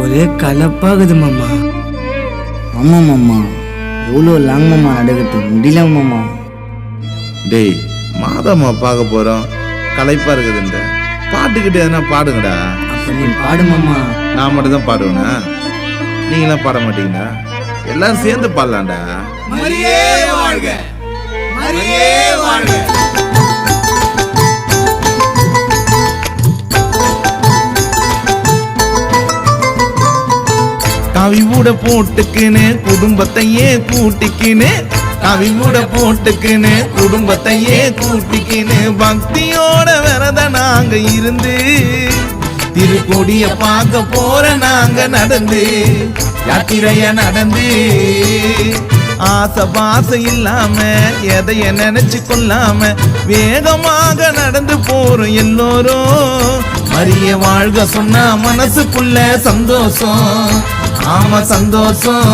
ஒரே கலப்பாகுது மாமா. ஆமா மாமா எவ்வளோ லாங் மாமா நடக்கிறது முடியல மாமா. டேய் மாதம்மா பார்க்க போறோம். களைப்பா இருக்குதுன்ற. பாட்டுக்கிட்டு எதனா பாடுங்கடா. அப்ப நீ பாடு மாமா. நான் மட்டும் தான் பாடுவேனா? நீங்களாம் பாட மாட்டீங்களா? எல்லாரும் சேர்ந்து பாடலாம்டா. காவி கூட போட்டுக்குன்னு குடும்பத்தையே கூட்டிக்கின்னு காவி கூட போட்டுக்குன்னு குடும்பத்தையே கூட்டிக்கின்னு பக்தியோட விரத நாங்க இருந்து திருக்கொடிய பார்க்க போற நாங்க நடந்து யாத்திரைய நடந்து. ஆசை பாசை இல்லாம எதைய நினைச்சு கொள்ளாம வேகமாக நடந்து போறோம் எல்லோரும். மரிய வாழ்க சொன்னா மனசுக்குள்ள சந்தோஷம். ஆமா சந்தோஷம்.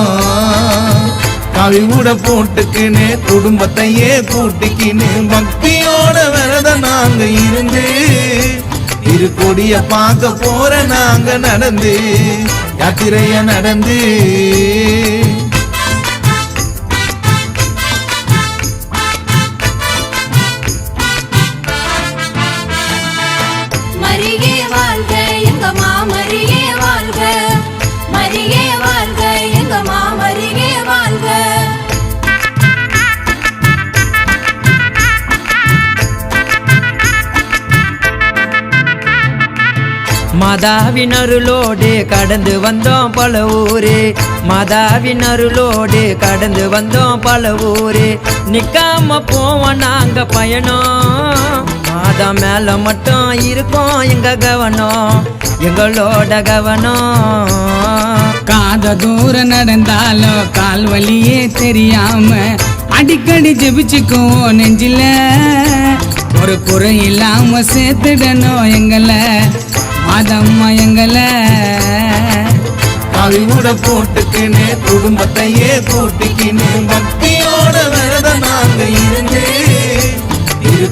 கவி கூட போட்டுக்கின்னு குடும்பத்தையே கூட்டிக்கினே பக்தியோட விரத நாங்க இருந்து திருக்கொடிய பார்க்க போற நாங்க நடந்து யாத்திரைய நடந்து மாதாவின் அருளோடு கடந்து வந்தோம் பல ஊரு. மாதாவின் அருளோடு கடந்து வந்தோம் பல ஊரு. நிக்காம போவோம் நாங்க பயணம். மாதா மேல மட்டும் இருக்கோம் எங்க கவனம். எங்களோட கவனம். காத தூரம் நடந்தாலும் கால் வலியே தெரியாம அடிக்கடி ஜெபிச்சுக்குவோம் நெஞ்சில. ஒரு குறை இல்லாம சேர்த்துடணும் எங்களை மாதம்மா எங்களை. கவி கூட போட்டுக்கின்னு குடும்பத்தையே கூட்டிக்கின்னு பக்தியோட விரத நாங்க இருந்து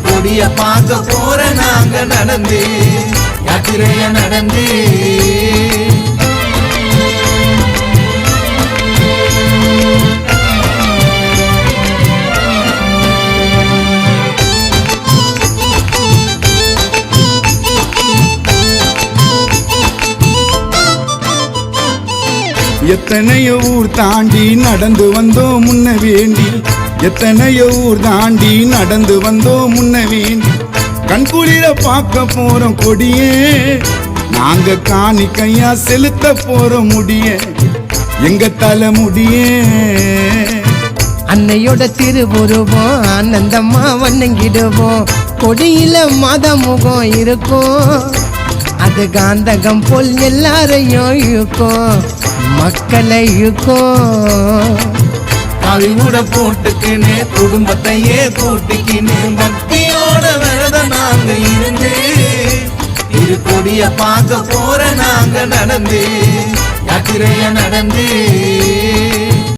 கொடிய பார்க்க போற நாங்க நடந்து யாத்திரைய நடந்து. எத்தனையோ ஊர் தாண்டி நடந்து வந்தோம் முன்ன வேண்டி. எத்தனையோ ஊர் தாண்டி நடந்து வந்தோம் முன்ன வேண்டி. கண்குளிர பார்க்க போறோம் கொடியே. நாங்க காணிக்கையா செலுத்த போறோம் முடிய. எங்க தலை முடியே. அன்னையோட திருவுருவம் ஆனந்தமா வணங்கிடுவோம். கொடியில மத முகம் இருக்கும். அது காந்தகம் போல் எல்லாரையும் இருக்கும் மக்களை இழுக்கும் கவி குடும்பத்தையே கூட்டிக்கின்னு பக்தியோட விரத நாங்க இருந்து கொடிய பார்க்க போற நாங்க நடந்து யாத்திரைய நடந்து.